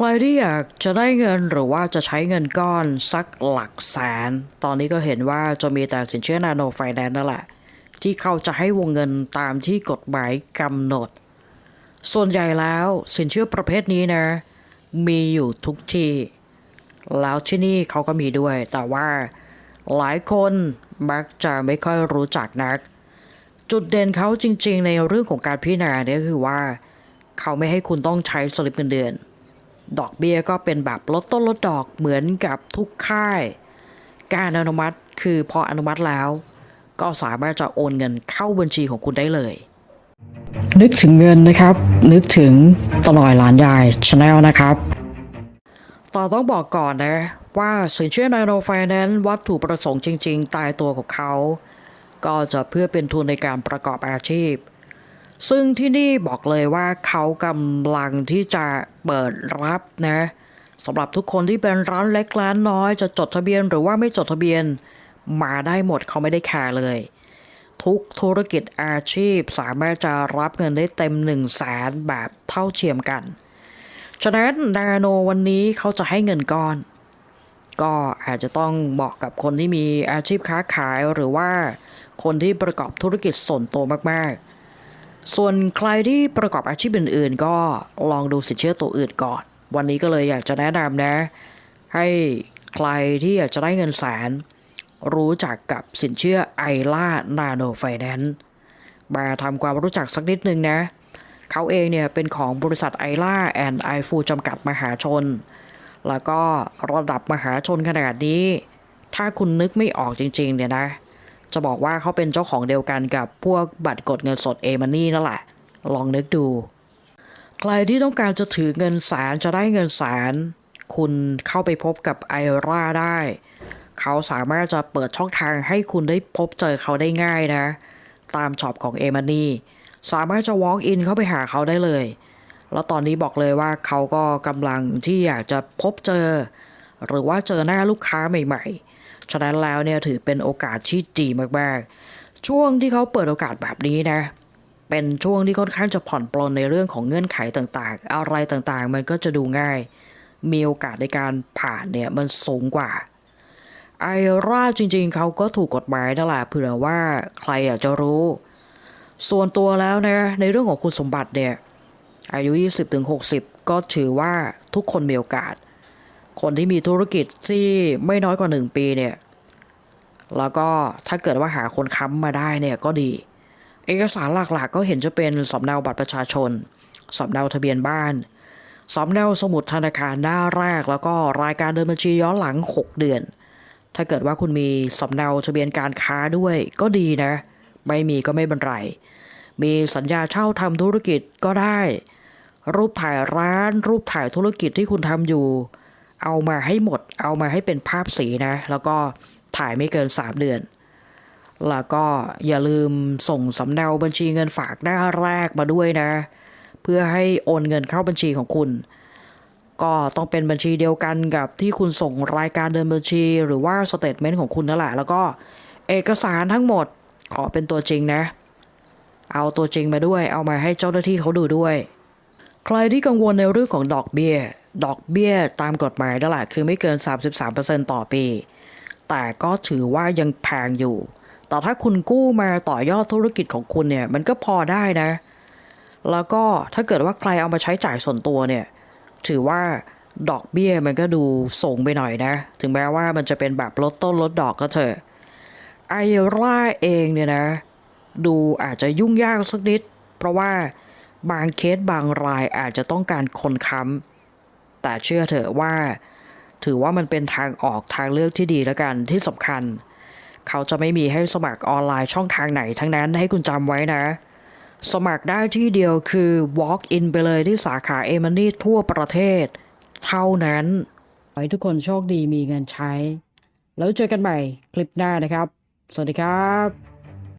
ใครที่อยากจะได้เงินหรือว่าจะใช้เงินก้อนสักหลักแสน ตอนนี้ก็เห็นว่าจะมีแต่สินเชื่อนาโนไฟแนนซ์นั่นแหละ ที่เขาจะให้วงเงินตามที่กฎหมายกำหนด ส่วนใหญ่แล้วสินเชื่อประเภทนี้นะ มีอยู่ทุกที่ แล้วที่นี่เขาก็มีด้วย แต่ว่าหลายคนมักจะไม่ค่อยรู้จักนัก จุดเด่นเขาจริงๆ ในเรื่องของการพิจารณาเนี่ยคือว่า เขาไม่ให้คุณต้องใช้สลิปเงินเดือน ดอกเบี้ยก็เป็นแบบลดต้นลดดอกเหมือนกับทุกค่าย การอนุมัติคือพออนุมัติแล้ว ก็สามารถจะโอนเงินเข้าบัญชีของคุณได้เลย นึกถึงเงินนะครับ นึกถึงตลอยหลานยายชาแนลนะครับต่อต้องบอกก่อนนะว่าสินเชื่อนาโนไฟแนนซ์วัตถุประสงค์จริง ๆ ตายตัวของเขา ก็จะเพื่อเป็นทุนในการประกอบอาชีพ ซึ่งที่นี่บอกเลยว่าเขากำลังที่จะเปิดรับนะสำหรับทุกคนที่เป็นร้านเล็กร้านน้อยจะจดทะเบียนหรือว่าไม่จดทะเบียนมาได้หมดเขาไม่ได้แคร์เลย ทุกธุรกิจอาชีพสามารถจะรับเงินได้เต็ม1 0 0 0 0แสนแบบเท่าเทียมกัน ฉะนั้นนาโนวันนี้เขาจะให้เงินก้อน ก็อาจจะต้องเหมาะกับคนที่มีอาชีพค้าขายหรือว่าคนที่ประกอบธุรกิจส่วนตัวมากๆ ส่วนใครที่ประกอบอาชีพอื่น ๆ ก็ลองดูสินเชื่อตัวอื่นก่อน วันนี้ก็เลยอยากจะแนะนำนะ ให้ใครที่อยากจะได้เงินแสน รู้จักกับสินเชื่อไอล่านาโนไฟแนนซ์มาทำความรู้จักสักนิดนึงนะ เขาเองเนี่ยเป็นของบริษัทไอล่าแอนด์ไอฟูจำกัดมหาชน แล้วก็ระดับมหาชนขนาดนี้ ถ้าคุณนึกไม่ออกจริง ๆ เนี่ยนะ จะบอกว่าเขาเป็นเจ้าของเดียวกันกับพวกบัตรกดเงินสดเอมันนี่นั่นแหละ ลองนึกดู ใครที่ต้องการจะถือเงินแสนจะได้เงินแสน คุณเข้าไปพบกับไอร่าได้ เขาสามารถจะเปิดช่องทางให้คุณได้พบเจอเขาได้ง่ายนะ ตามช็อปของเอมันนี่สามารถจะ walk in เข้าไปหาเขาได้เลย แล้วตอนนี้บอกเลยว่าเขาก็กำลังที่อยากจะพบเจอ หรือว่าเจอหน้าลูกค้าใหม่ ๆ ฉะนั้นแล้วเนี่ยถือเป็นโอกาสที่ดีมากๆ ช่วงที่เขาเปิดโอกาสแบบนี้นะ เป็นช่วงที่ค่อนข้างจะผ่อนปลนในเรื่องของเงื่อนไขต่างๆ อะไรต่างๆ มันก็จะดูง่าย มีโอกาสในการผ่านเนี่ยมันสูงกว่าไอราจริงๆ เขาก็ถูกกฎหมายนั่นแหละเผื่อว่าใครอยากจะรู้ ส่วนตัวแล้วนะ ในเรื่องของคุณสมบัติเนี่ย อายุ 20-60 ก็ถือว่าทุกคนมีโอกาส คนที่มีธุรกิจที่ไม่น้อยกว่า 1 ปีเนี่ย แล้วก็ถ้าเกิดว่าหาคนค้ำมาได้เนี่ยก็ดี เอกสารหลักๆ ก็เห็นจะเป็นสำเนาบัตรประชาชนสำเนาทะเบียนบ้านสำเนาสมุดธนาคารหน้าแรก แล้วก็รายการเดินบัญชีย้อนหลัง 6 เดือน ถ้าเกิดว่าคุณมีสำเนาทะเบียนการค้าด้วยก็ดีนะ ไม่มีก็ไม่เป็นไร มีสัญญาเช่าทำธุรกิจก็ได้ รูปถ่ายร้าน รูปถ่ายธุรกิจที่คุณทำอยู่ เอามาให้หมด เอามาให้เป็นภาพสีนะ แล้วก็ถ่ายไม่เกิน 3 เดือน แล้วก็อย่าลืมส่งสำเนาบัญชีเงินฝากหน้าแรกมาด้วยนะ เพื่อให้โอนเงินเข้าบัญชีของคุณ ก็ต้องเป็นบัญชีเดียวกันกับที่คุณส่งรายการเดินบัญชี หรือว่าสเตทเมนต์ของคุณนั่นแหละ แล้วก็เอกสารทั้งหมดขอเป็นตัวจริงนะ เอาตัวจริงมาด้วย เอามาให้เจ้าหน้าที่เขาดูด้วย ใครที่กังวลในเรื่องของดอกเบี้ย ดอกเบี้ยตามกฎหมายนั่นแหละคือไม่เกิน 33%ต่อปี แต่ก็ถือว่ายังแพงอยู่ แต่ถ้าคุณกู้มาต่อยอดธุรกิจของคุณเนี่ย มันก็พอได้นะ แล้วก็ถ้าเกิดว่าใครเอามาใช้จ่ายส่วนตัวเนี่ย ถือว่าดอกเบี้ยมันก็ดูสูงไปหน่อยนะ ถึงแม้ว่ามันจะเป็นแบบลดต้นลดดอกก็เถอะไอร่าเองเนี่ยนะ ดูอาจจะยุ่งยากสักนิด เพราะว่าบางเคสบางรายอาจจะต้องการคนค้ำ แต่เชื่อเถอะว่า ถือว่ามันเป็นทางออกทางเลือกที่ดีแล้วกันที่สำคัญ เขาจะไม่มีให้สมัครออนไลน์ช่องทางไหนทั้งนั้นให้คุณจำไว้นะ สมัครได้ที่เดียวคือ walk in ไปเลยที่สาขาเอมันนี่ทั่วประเทศ เท่านั้นขอให้ทุกคนโชคดีมีเงินใช้ แล้วเจอกันใหม่คลิปหน้านะครับ สวัสดีครับ